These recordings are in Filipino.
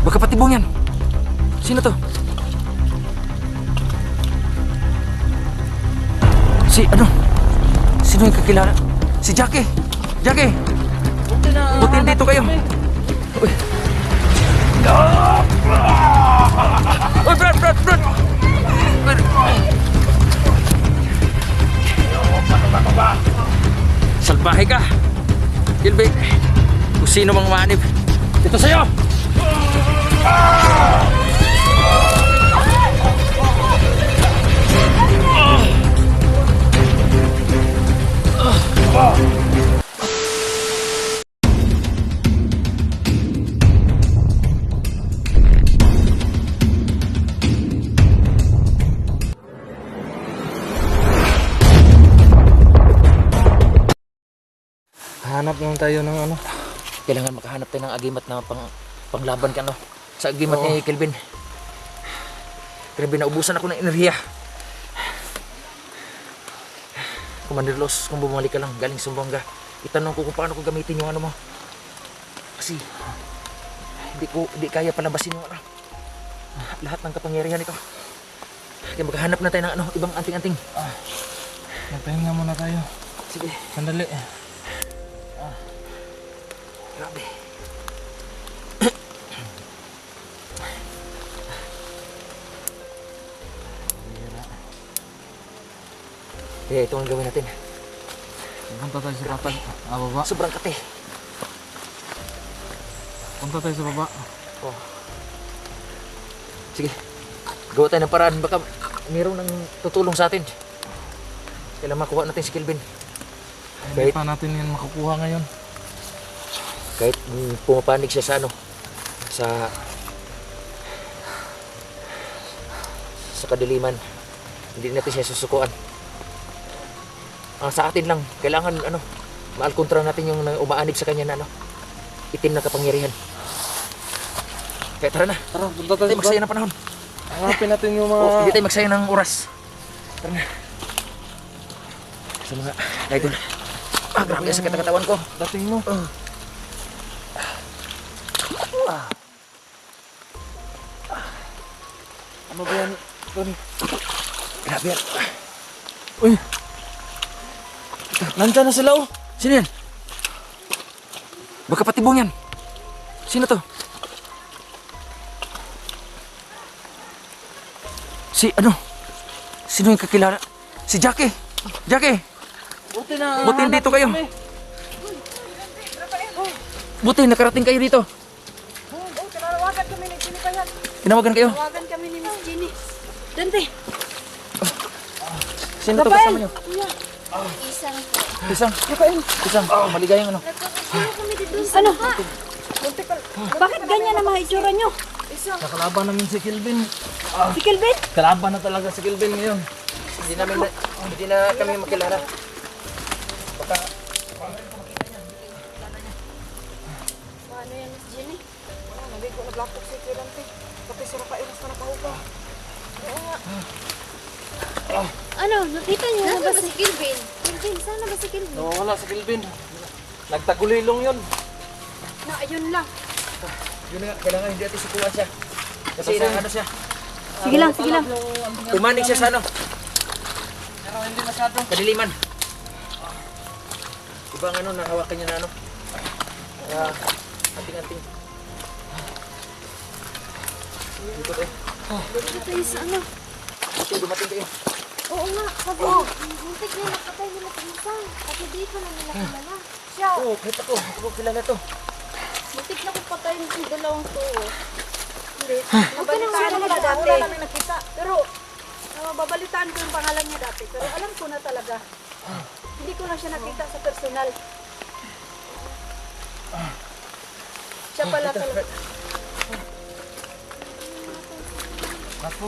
Baka patibong yan. Sino to? Si ano? Sino yung kakilala? Si Jackie! Jackie! Buti na. Buti dito kayo. Uy. Uy, Brad, Brad, Brad! Salbahe ka! Gilbert, kung sino mang manib, dito sa'yo! Hanap lang tayo ng ano. Kailangan makahanap tayo ng agimat na pang, panglaban ka, no? Sa agimat ni Kelvin. Kelvin, naubusan ako ng enerhiya. Commander Los, kung bumalik ka lang, galing Sumbonga, itanong ko kung paano ko gamitin yung ano mo. Kasi, hindi ko, hindi kaya palabasin yung ano, lahat ng kapangyarihan nito. Kaya maghahanap na tayo ng ano, ibang anting-anting. Magpahinga muna tayo. Sige, Sandali. grabe. Kaya ito ang gawin natin. Punta tayo sa patag. Ah, baba. Sobrang kate. Punta tayo sa baba. Oh. Sige. Gawa tayo ng paraan. Baka mayroon ng tutulong sa atin. Kailangan makuha natin si Kelvin. Hindi Kahit, pa natin yan makukuha ngayon. kahit mm, pumapanig siya sa ano, sa sa kadiliman, hindi natin siya susukuan. Ang sa atin lang, kailangan ano, maalkontra natin yung umaanib sa kanya na ano, itim na kapangyarihan. Kaya tara na, Tara, punta tayo tayo sa magsayang ng panahon. Hanapin natin yung mga... Oh, hindi tayo magsayang ng oras. Tara na. Sa mga idol. Ah, grabe ang sakit ang katawan ko. Dating mo. Ano ba yan, Tony? Grabe yan. Uy! Nandyan na sila oh! Sino yan? Baka patibong yan. Sino to? Si ano? Sino yung kakilala? Si Jackie! Jackie! Buti na. Buti dito kayo. Buti nakarating kayo dito. Oo, tinawagan kami ni Jenny pa yan. Tinawagan kayo. Tawagan kami ni Miss Jenny. Dante, Sino to kasama nyo? Isang Isang. Isang. Oh, maligayang ano. Ano? Bakit ganyan ang mga itsura nyo? Nakalaban namin si Kelvin. Si Kelvin? Kalaban na talaga si Kelvin ngayon. Hindi namin na, hindi na kami makilala. Baka Paano yan, Miss Jenny? Wala, nabi ko naglapok si Dante. Pati sira pa iras na nakahuga. Ano, nakita niyo na ba si Kilvin? Kilvin, sana ba si Kilvin? Nawawala si Kelvin. Nagtagulilong yun. Na, ayun lang. yun nga, kailangan hindi natin sukuan siya. Kasi na, ano siya, Sige lang, sige lang. umanig siya sa ano, Pero hindi masyado. kadiliman. Ibang ano, nahawakan niya na ano. Kaya, anting-anting. Dito tayo. Dito tayo sa ano? Dito, dumating kayo. Oo nga, sabi oh. muntik na nakatay nila pinsan. Kasi dito na nila kilala. Siya, Oo, oh, kahit ako, ako ko kilala to. muntik na kung patayin si dalawang to. oh. Hindi. Nabalitaan ko na dati. Wala namin nakita. Pero, nababalitaan ko yung pangalan niya dati. Pero alam ko na talaga. Hindi ko na siya nakita sa personal. Siya pala talaga. Ako,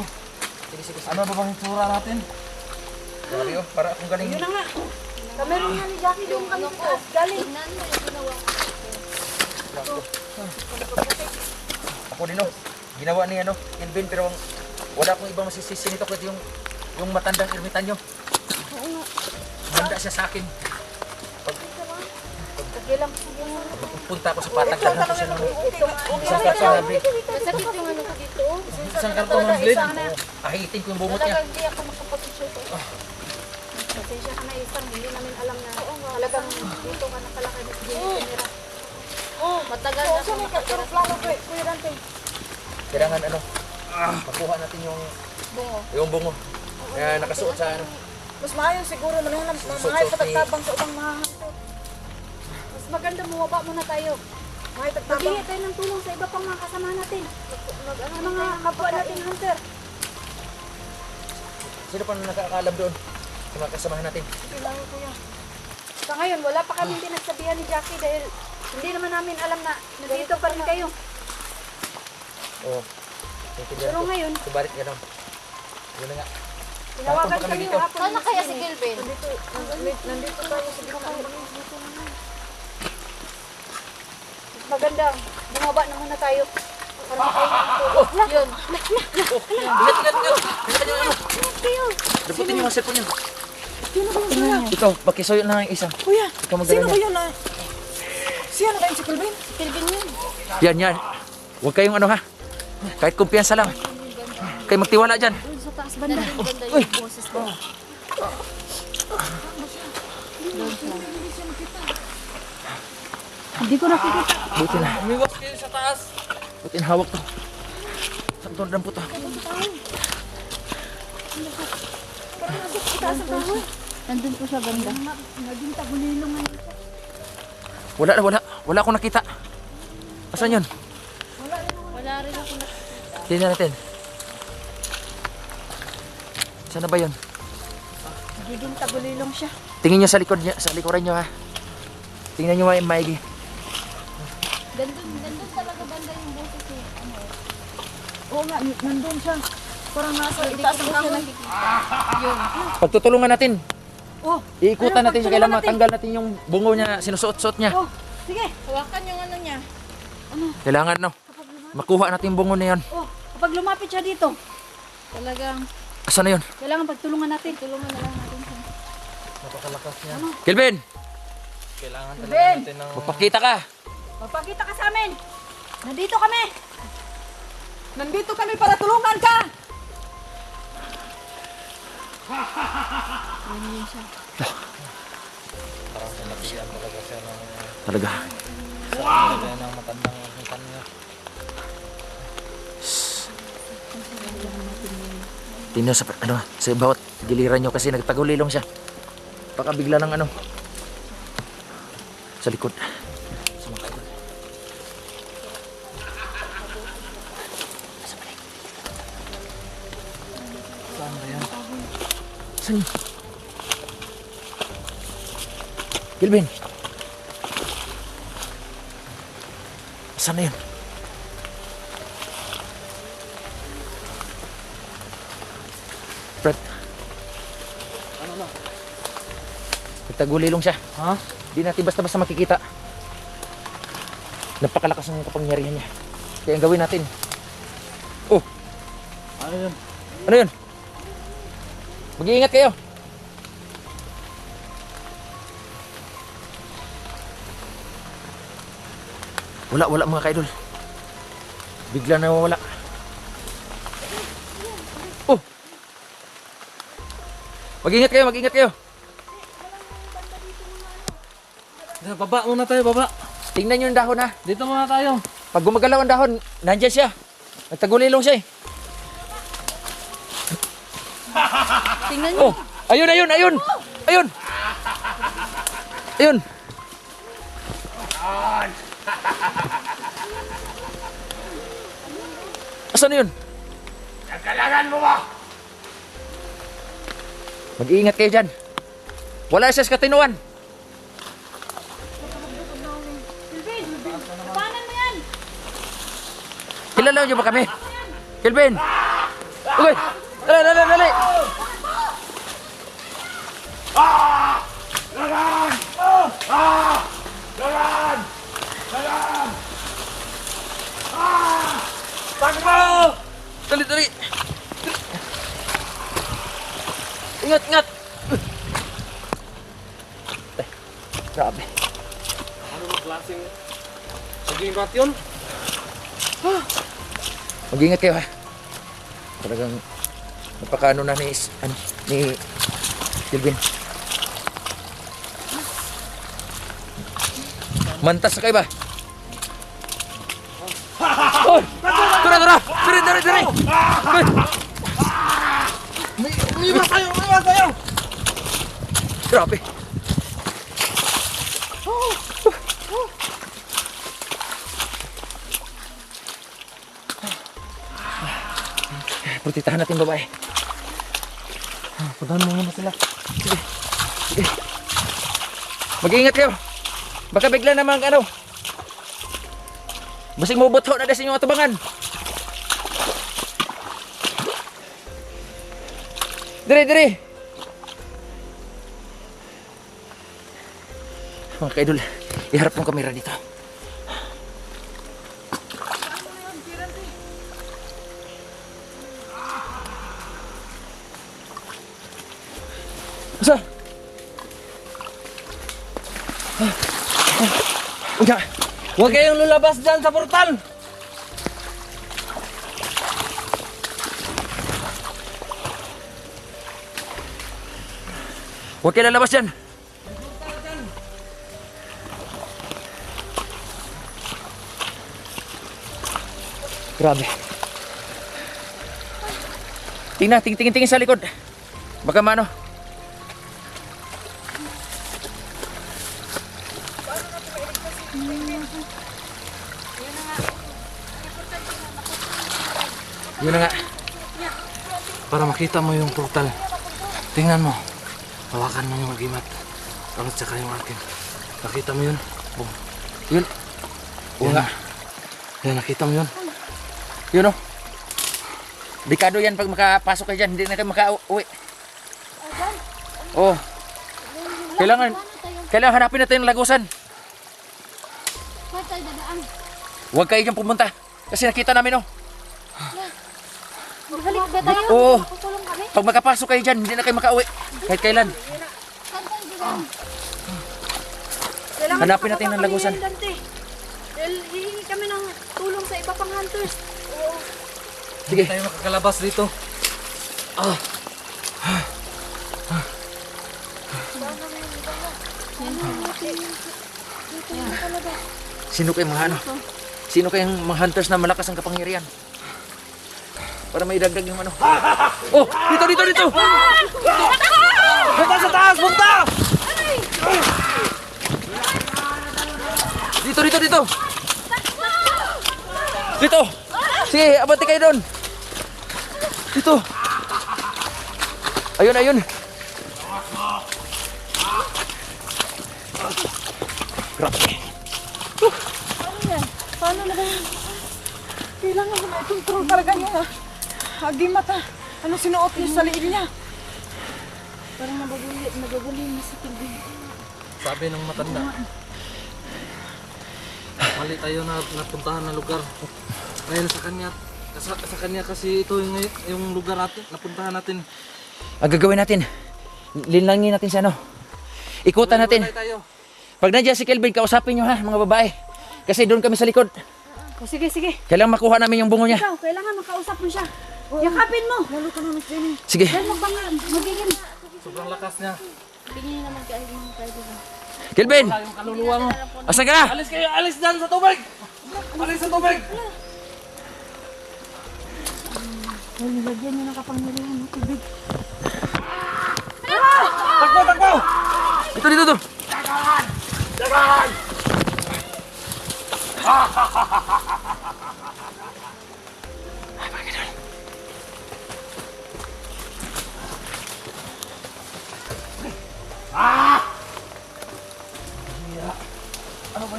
Sige, sige, sige. ano ba bang itsura natin? Grabe oh, para akong galing. Yun na nga. Kamera nga ni Jackie yung ano ko. Galing. Ko. Ako din oh. Ginawa ni ano, Kelvin, pero wala akong ibang masisisi nito kundi yung yung matandang ermitanyo. Handa siya sa akin. Sige lang. Sige lang. Punta ako sa patag, dahil ko siya ng Isang karton na blade. Masakit yung ano ko dito. oh. Isang karton ng blade. Ahitin ko yung bumot niya. Hindi ako makapag-shoot. Pasensya ka na isang, hindi namin alam na talagang dito ka nakalaki na si Jenny Pinira. Oh, matagal na ako nakatira sa Kuya Dante. Kailangan ano, makuha natin yung bungo. yung bungo. Kaya nakasuot sa ano. Mas maayon siguro manungan ng mga Suot-suot mga ni- patagtabang sa ubang mga hanto. Mas maganda bumaba muna tayo. Mga tagtabang. Maghingi tayo ng tulong sa iba pang mga kasama natin. Sa mga kapwa natin hunter. Sino pa nakakaalam doon? Sa mga kasamahan natin. Kailangan ko yan. Sa ngayon, wala pa kami pinagsabihan ni Jackie dahil hindi naman namin alam na nandito pa rin kayo. Oo. Naintindihan Pero ko. ngayon, Subalit gano'n. Yun na nga. tinawagan kami dito. hapon. Sana kaya si Gilbin? Nandito, nandito, nandito tayo sa gitna. Maganda, bumaba na muna tayo. Para makain ng tulog. Yun. Ingat, ingat, ingat. Ingat yung ano. Daputin yung mga cellphone niyo. Ito, bakisoy na ang isa. Kuya, Ikaw sino ba niya. yun na? Siya na kayo si Kelvin? Gilbin yun. Yan, yan. Huwag kayong ano ha. Kahit kumpiyansa lang. Kayo magtiwala dyan. Sa taas banda. Ganda yung boses ko. Hindi ko nakikita. Buti na. Umiwas kayo sa taas. Buti na hawak to. Sakto na po to. Nandun po siya banda. Naging tagulilong ngayon. Wala na, wala. Wala akong nakita. Asan yun? Wala rin ako na. Tingnan natin. Saan na ba yun? Nagiging tagulilong siya. Tingin nyo sa likod niya, sa likuran nyo ha. Tingnan nyo ma- maigi. Nandun, nandun talaga banda yung boses niya. Ano? Oo nga, nandun siya. Parang nasa itaas ko ng po siya kahoy. nakikita. Yun. Pagtutulungan natin. Oh, Iikutan natin siya. natin. matanggal natin yung bungo niya sinusuot-suot niya. oh, sige. Hawakan yung ano niya. Kailangan no. Makuha natin yung bungo na yun. Oh, kapag lumapit siya dito, Talagang Asan na yun? kailangan pagtulungan natin. tulungan na lang natin siya. Napakalakas niya. Kelvin! Kailangan talaga natin ng... Magpakita ka! Magpakita ka sa amin. Nandito kami. Nandito kami para tulungan ka. Parang namatian talaga siya ng... Talaga. Talaga ng matandang hitan niya. Tingnan sa, ano, sa bawat giliran nyo kasi nagtagulilong siya. Baka bigla ng ano. Sa likod. Saan? Gilbin! Saan na yun? Fred. Ano na? Nagtagulilong siya. Ha? Di natin basta-basta makikita. Napakalakas ng kapangyarihan niya. Kaya ang gawin natin. Oh, Ano yun? ano yun? Mag-iingat kayo. Wala, wala mga kaidol. Bigla na wala. Oh! Mag-ingat kayo, mag-ingat kayo. Baba muna tayo, baba. Tingnan nyo yung dahon ha. Dito muna tayo. Pag gumagalaw ang dahon, nandyan siya. Nagtagulilong siya eh. Tingnan niyo. Oh! Ayun, ayun, ayun! Ayun! Ayun! Asan na yun? Nagkalagan mo ba? Mag-iingat kayo dyan. Wala sa katinuan. Kilala niyo ba kami? Kelvin! Okay! Dali, dali, dali! Takbo! Dali, dali! Ingat, ingat! Eh, grabe. Ano ba klaseng... Saging rat yun? Mag-ingat kayo ha. Talagang napakaano na ni, ano, ni Kelvin. Mantas na kayo ba? Oh! Tara, tara! Tara, tara, tara! Umiwas tayo! Umiwas tayo! Grabe. Protitahan natin babae. Puntahan mo muna sila. Mag-iingat kayo. Baka bigla naman ano. Basing mo butho na sa inyong atubangan. Dire, dire. Mga kaidol, iharap ng kamera dito. Asa? Uya, Huwag kayong lulabas dyan sa portal! huwag kayo lalabas yan. Grabe. Tingnan, ting tingin tingin sa likod. Baka maano. Yun na nga. Para makita mo yung portal. Tingnan mo. Hawakan mo yung agimat. At saka yung akin. Nakita mo yun? Oh. Yun. Oo nga. Yan, nakita mo yun? Yun o. Dekado yan pag makapasok kayo dyan. Hindi na kayo makauwi. Oo. Kailangan, kailangan hanapin natin yung lagusan. Huwag kayo dyan pumunta. Kasi nakita namin oh. Balik ba tayo? Oo. Kukulong kami? Pag makapasok kayo dyan, hindi na kayo makauwi. Kahit kailan. Saan tayo dadaan? Kailangan Hanapin natin ng lagusan. Dante. Dahil hihingi kami ng tulong sa iba pang hunters. Oo. Sige. Hindi tayo makakalabas dito. Sino kayong mga ano? Sino kayong mga hunters na malakas ang kapangyarihan? Para may dagdag yung ano. Oh! Dito, dito, dito! Punta sa taas! Punta! Dito, dito, dito! Dito! Sige, abante kayo doon! Dito! Ayun, ayun! Grabe! Paano na ba yun? Kailangan mo na i-control talaga ah, agimat ha. Ano sinuot niya sa liil niya? Parang nababuli, nababuli na si Kilvin. Sabi ng matanda. Mali tayo na napuntahan na lugar. Dahil sa kanya, sa, sa kanya kasi ito yung, yung lugar natin, napuntahan natin. Ang gagawin natin, linlangin natin siya, no? Ikutan natin. Tayo. Pag nandiyan si Kelvin, kausapin nyo ha, mga babae. Kasi doon kami sa likod. O sige, sige. Kailangan makuha namin yung bungo niya. Ikaw, kailangan makausap mo siya. Yakapin mo. Lalo ka na, Miss Jenny. Sige. Dahil magbangan, magiging Sobrang lakas niya. Tingin naman kayo ng tayo dito. Kelvin! Yung kaluluwa mo. Asan ka na? Alis kayo! Alis dyan sa tubig! Alis sa tubig! Dahil nilagyan niya ng kapangyarihan ng tubig. Takbo! Takbo! Dito, dito, dito. Ano ba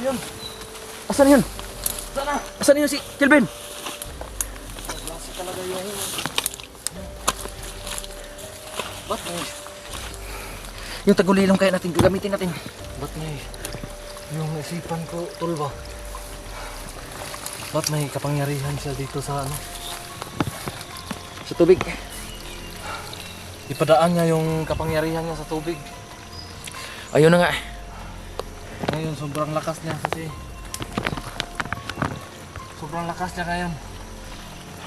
yun? Asan yun? Sana! Asan yun si Kelvin? Klase talaga yung... Ba't may... Yung tagulilong kaya natin, gagamitin natin. Ba't may... Yung isipan ko, tulba. Ba't may kapangyarihan siya dito sa ano? Sa tubig. Ipadaan niya yung kapangyarihan niya sa tubig. Ayun na nga. Ngayon, sobrang lakas niya kasi Sobrang lakas niya ngayon.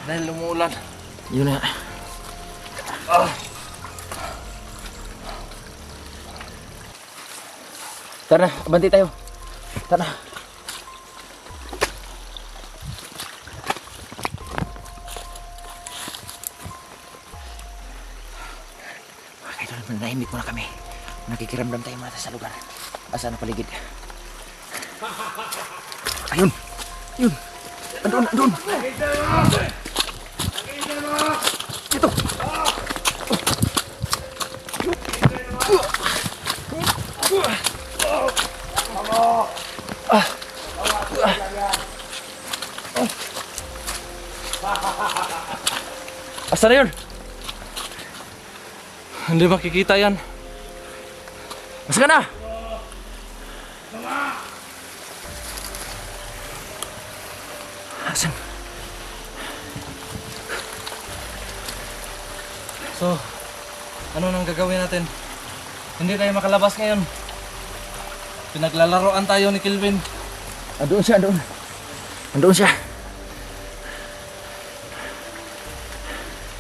Dahil umuulan. Yun na. Tara, abanti tayo. Tara. Tara, manahimik muna kami. Nakikiramdam tayo muna sa lugar. Asa na paligid? Ayun! Ayun! Andun, andun! Ito! Asa na yun? Hindi makikita yan. Asa ka na? Ano nang gagawin natin? Hindi tayo makalabas ngayon. Pinaglalaroan tayo ni Kelvin. Andun siya, andun. Andun siya.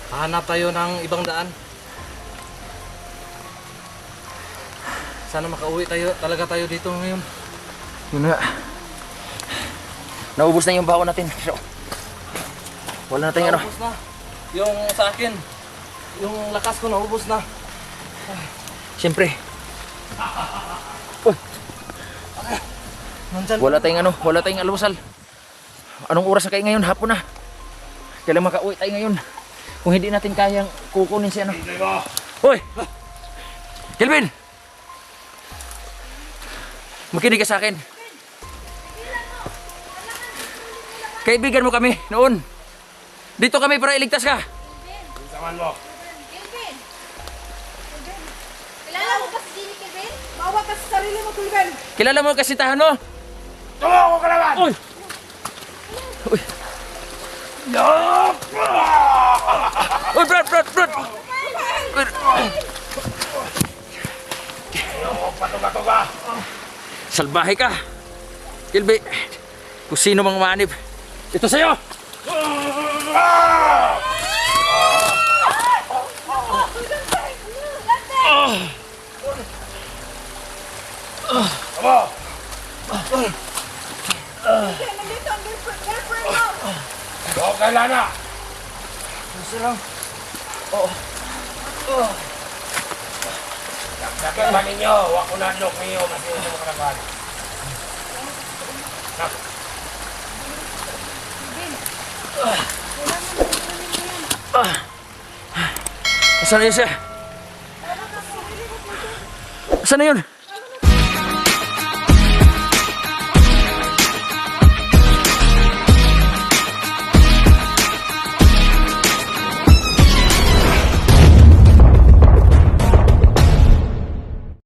Hahanap tayo ng ibang daan. Sana makauwi tayo, talaga tayo dito ngayon. Yun nga. Naubos na yung baon natin. So, wala na tayong ano. Naubos na. Yung sa akin, yung lakas ko naubos na. Siyempre, Nandyan. wala tayong ano, wala tayong almusal. Anong oras na kayo ngayon? Hapon na. Kailan makauwi tayo ngayon? Kung hindi natin kayang kukunin si ano. Hoy! Kelvin! Makinig ka sa akin. Kaibigan mo kami noon. Dito kami para iligtas ka. Kelvin! Bawa ka sa sarili mo, Kulben. Kilala mo ang kasintahan mo? Tumo ko ka naman! Uy! Uy! Uy, Brad, Brad, Brad! Brad. Salbahe ka! Kilby, kung sino mang manib, ito sa'yo! Nandito ang girlfriend, girlfriend mo. Gusto lang. Dapat ninyo, wa ko na look niyo kasi hindi mo kalaban. Asan na yun siya? Asan na yun?